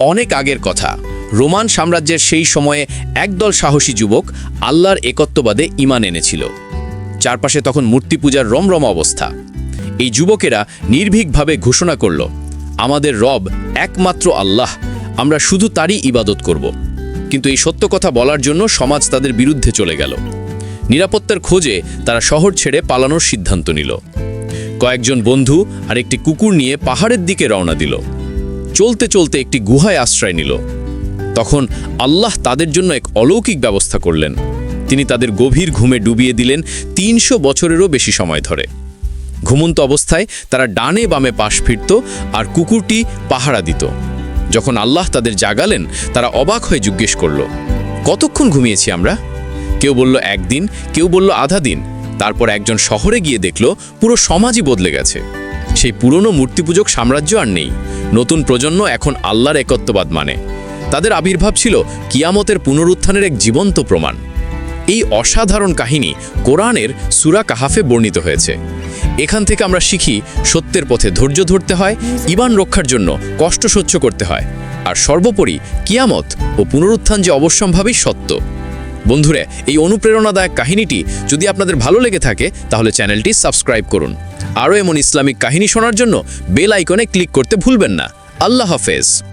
অনেক আগের কথা। রোমান সাম্রাজ্যের সেই সময়ে একদল সাহসী যুবক আল্লাহর একত্ববাদে ইমান এনেছিল। চারপাশে তখন মূর্তি পূজার রমরম অবস্থা। এই যুবকেরা নির্ভীকভাবে ঘোষণা করল, আমাদের রব একমাত্র আল্লাহ, আমরা শুধু তারই ইবাদত করব। কিন্তু এই সত্য কথা বলার জন্য সমাজ তাদের বিরুদ্ধে চলে গেল। নিরাপত্তার খোঁজে তারা শহর ছেড়ে পালানোর সিদ্ধান্ত নিল। কয়েকজন বন্ধু আর একটি কুকুর নিয়ে পাহাড়ের দিকে রওনা দিল। চলতে চলতে একটি গুহায় আশ্রয় নিল। তখন আল্লাহ তাদের জন্য এক অলৌকিক ব্যবস্থা করলেন। তিনি তাদের গভীর ঘুমে ডুবিয়ে দিলেন তিনশো বছরেরও বেশি সময় ধরে। ঘুমন্ত অবস্থায় তারা ডানে বামে পাশ ফিরত আর কুকুরটি পাহারা দিত। যখন আল্লাহ তাদের জাগালেন, তারা অবাক হয়ে জিজ্ঞেস করল, কতক্ষণ ঘুমিয়েছি আমরা? কেউ বলল, একদিন। কেউ বলল, আধা দিন। তারপর একজন শহরে গিয়ে দেখল, পুরো সমাজই বদলে গেছে। সেই পুরনো মূর্তিপূজক সাম্রাজ্য আর নেই। নতুন প্রজন্ম এখন আল্লাহর একত্ববাদ মানে। তাদের আবির্ভাব ছিল কিয়ামতের পুনরুত্থানের এক জীবন্ত প্রমাণ। এই অসাধারণ কাহিনী কোরআনের সুরা কাহাফে বর্ণিত হয়েছে। এখান থেকে আমরা শিখি সত্যের পথে ধৈর্য ধরতে হয় ইমান রক্ষার জন্য কষ্ট সহ্য করতে হয়। আর সর্বোপরি কিয়ামত ও পুনরুত্থান যে অবশ্যম্ভাবী সত্য। বন্ধুরা, এই অনুপ্রেরণাদায়ক কাহিনীটি যদি আপনাদের ভালো লেগে থাকে, তাহলে চ্যানেলটি সাবস্ক্রাইব করুন। আরও এমন ইসলামিক কাহিনী শোনার জন্য বেল আইকনে ক্লিক করতে ভুলবেন না। আল্লাহ হাফেজ।